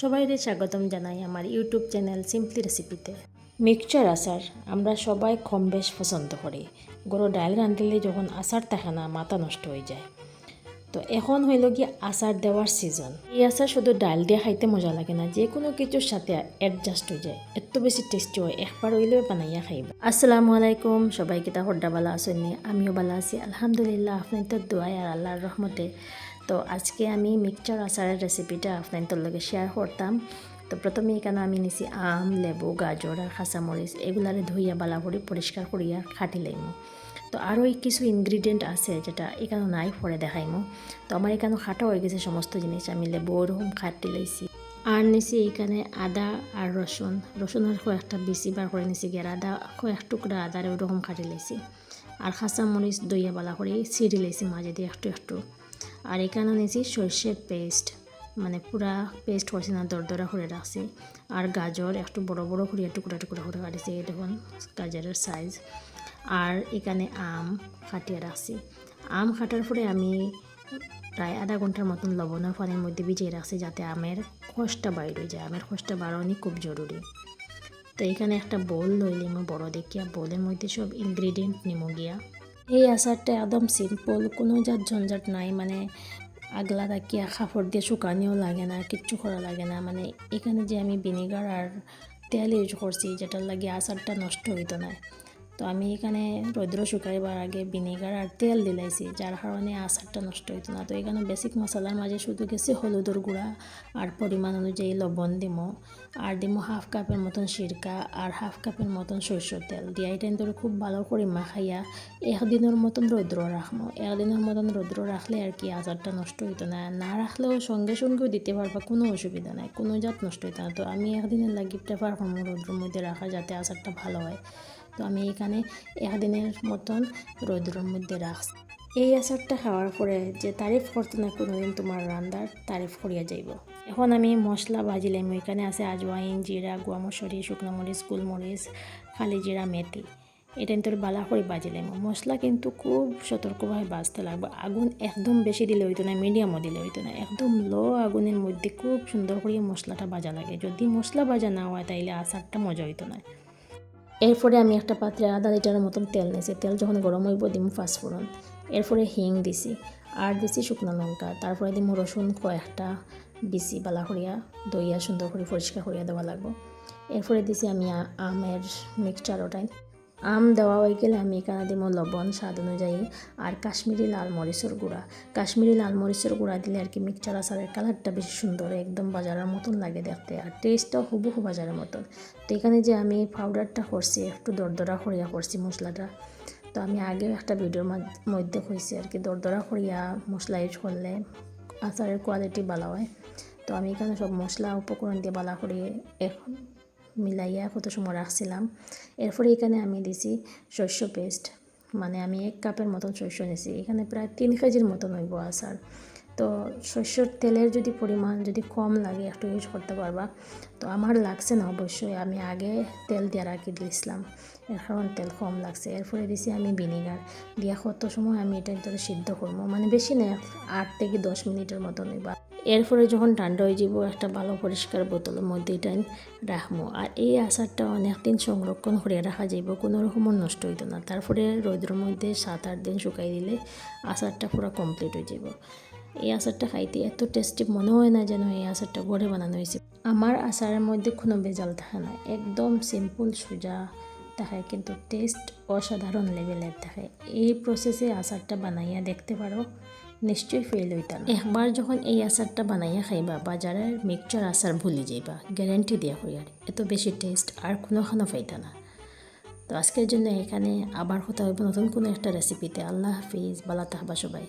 সবাইকে স্বাগতম জানাই আমার ইউটিউব চ্যানেল সিম্পলি রেসিপিতে মিক্সচার আচার, আমরা সবাই কম বেশ পছন্দ করি। গরু ডাল রাঁধলে যখন আচার থাকে না, মাথা নষ্ট হয়ে যায়। তো এখন হইল গিয়ে আচার দেওয়ার সিজন এই আচার শুধু ডাল দিয়ে খাইতে মজা লাগে না যে কোনো কিছুর সাথে অ্যাডজাস্ট হয়ে যায়। এত বেশি টেস্টি হয়, একবার হইলেও বানাইয়া খাইবা। আসসালামু আলাইকুম, সবাই কিতা হড্ডা বালা আসেননি আমিও বালা আছি। আলহামদুলিল্লাহ আপনার তো দোয়াই আর আল্লাহর রহমতে। তো আজকে আমি মিক্সচার আচারের রেসিপিটা আপনাদের লগে শেয়ার করতাম। তো প্রথমে এখানে আমি নিছি আম, লেবু, গাজর আর কাঁচামরিচ। এগুলারে ধুইয়া বালা করে পরিষ্কার করিয়া খাটি লাইমু। তো আরও কিছু ইনগ্রিডিয়েন্ট আছে যেটা এখানে নাই, পরে দেখাইমু। তো আমার এখানে খাটা হয়ে গেছে সমস্ত জিনিস। আমি লেবু ওরকম খাটি লাইছি। আর নিছি এখানে আদা আর রসুন। রসুনের কয়েকটা বেশি বার করে নিছি গিয়ে। আদা কয়েক টুকরা আদার ওরকম খাটি লাইছি। আর কাঁচা মরিচ দইয়া বালা করে ছিঁড়ি লাইছি মাঝে দিয়ে একটু একটু। আর এখানে নিয়েছি সর্ষের পেস্ট মানে পুরা পেস্ট করছি না, দরদরা করে রাখছি। আর গাজর, একটু বড় বড় করে টুকরা টুকরা করে কাটিছি দেখুন গাজরের সাইজ আর এখানে আম কাটিয়ে রাখছি। আম কাটার পরে আমি প্রায় আধা ঘণ্টার মতন লবণের পানির মধ্যে ভিজিয়ে রাখছি যাতে আমের খোসটা বাইর যায়, আমের খোসটা বাড়ানি খুব জরুরি। তো এখানে একটা বোল লইলিম, বড় দেখিয়া, বোলের মধ্যে সব ইনগ্রিডিয়েন্ট নিমো গিয়া। এই আচারটা একদম সিম্পল কোনো জাত ঝঞ্ঝাট নাই মানে আগলা রাখিয়া কাপড় দিয়ে শুকানিও লাগে না, কিচ্ছু করা লাগে না মানে এখানে যে আমি ভিনেগার আর তেল ইউজ করছি যেটার লাগে আচারটা নষ্ট হইতো না তো আমি এখানে রৌদ্র শুকাইবার আগে ভিনেগার আর তেল দিলাইছি, যার কারণে আচারটা নষ্ট হইতো না। তো এখানে বেসিক মশলার মাঝে শুধু গেছে হলুদের গুঁড়া আর পরিমাণ অনুযায়ী লবণ দিমো। আর দিমো হাফ কাপের মতন সিরকা আর হাফ কাপের মতন সরষের তেল। দিয়া এটা খুব ভালো করে মাখাইয়া একদিনের মতন রৌদ্র রাখব একদিনের মতন রৌদ্র রাখলে আর কি আচারটা নষ্ট হইতো না। না রাখলেও সঙ্গে সঙ্গেও দিতে পারবা, কোনো অসুবিধা নাই, কোনো জাত নষ্ট হইতো না। তো আমি একদিনের লাগি প্রেফার করব রৌদ্রের মধ্যে রাখা যাতে আচারটা ভালো হয়। তো আমি এখানে একদিনের মতন রৌদ্রের মধ্যে রাখছি। এই আচারটা খাওয়ার পরে যে তারিফ করতো না কোনোদিন তোমার রান্নার তারিফ করিয়া যাইব। এখন আমি মশলা ভাজিলাম। এখানে আছে আজওয়াইন, জিরা গুয়ামশরি শুকনো মরিচ গোলমরিচ খালি জিরা, মেথি। এটা তোর বালা করে বাজিলাম মশলা কিন্তু খুব সতর্কভাবে বাজতে লাগবে। আগুন একদম বেশি দিলে হইতো না মিডিয়ামও দিলে হইতো না। একদম লো আগুনের মধ্যে খুব সুন্দর করে মশলাটা বাজা লাগে। যদি মশলা বাজা না হয় তাইলে আচারটা মজা হইতো না। এরপরে আমি একটা পাত্রে আধা লিটারের মতন তেল নিয়েছি তেল যখন গরম হইব দিম ফাঁসফোড়ন এরপরে হিং দিছি। আর দিছি শুকনো লঙ্কা। তারপরে দিম রসুন, কয়েকটা বিচি বালা করিয়া দইয়া সুন্দর করে পরিষ্কার করিয়া দেওয়া লাগবো। এরপরে দিছি আমি আমের মিক্সচার ওটাই। আম দেওয়া হয়ে গেলে আমি এখানে দিব লবণ, স্বাদ অনুযায়ী, আর কাশ্মীরি লাল মরিচের গুঁড়া। কাশ্মীরি লাল মরিচের গুঁড়া দিলে আর কি মিক্সচার আচারের কালারটা বেশি সুন্দর, একদম বাজারের মতন লাগে দেখতে, আর টেস্টটাও হুবহু বাজারের মতন। তো এখানে যে আমি পাউডারটা করছি, একটু দরদরা করিয়া করছি মশলাটা, তো আমি আগেও একটা ভিডিওর মধ্যে কইছি আর কি, দরদরা করিয়া মশলা ইউজ করলে আচারের কোয়ালিটি ভালো হয়। তো আমি এখানে সব মশলা উপকরণ দিয়ে বালা করে এখন মিলাইয়া কত সময় রাখছিলাম এরপরে এখানে আমি দিছি শস্য পেস্ট মানে আমি এক কাপের মতন শস্য নিছি। এখানে প্রায় তিন কেজির মতন হইব আচার তো শস্যর তেলের যদি পরিমাণ যদি কম লাগে একটু ইউজ করতে পারবা। তো আমার লাগছে না অবশ্যই। আমি আগে তেল দিয়ে রাখি দিয়েছিলাম কারণ তেল কম লাগছে। এরপরে দিছি আমি ভিনেগার দিয়া কত সময় আমি এটা সিদ্ধ করব? মানে বেশি না আট থেকে দশ মিনিটের মতন হইবা। এরপরে যখন ঠান্ডা হয়ে যাব, একটা ভালো পরিষ্কার বোতলের মধ্যে এটা রাখব। আর এই আচারটা অনেক দিন সংরক্ষণ করে রাখা যাইব, কোনো রকমের নষ্ট হইতো না। তারপরে রৌদ্রের মধ্যে সাত আট দিন শুকাই দিলে আচারটা পুরো কমপ্লিট হয়ে যাব এই আচারটা খাইতে এত টেস্টি মনে হয় না যেন এই আচারটা ঘরে বানানো হয়েছে। আমার আচারের মধ্যে কোনো বেজাল থাকে না, একদম সিম্পল সোজা দেখায় কিন্তু টেস্ট অসাধারণ লেভেলের থাকে। এই প্রসেসে আচারটা বানাইয়া দেখতে পারো। নিশ্চয়ই ফেল হইতাম। একবার যখন এই আচারটা বানাইয়া খাইবা, বাজারের মিক্সচার আচার ভুলি যাইবা গ্যারেন্টি দিয়া হই আর। এত বেশি টেস্ট আর কোনোখানো পাইতা না। তো আজকের জন্য এখানে আবার কথা নতুন কোনো একটা রেসিপিতে আল্লাহ হাফিজ বালা তাহবা সবাই।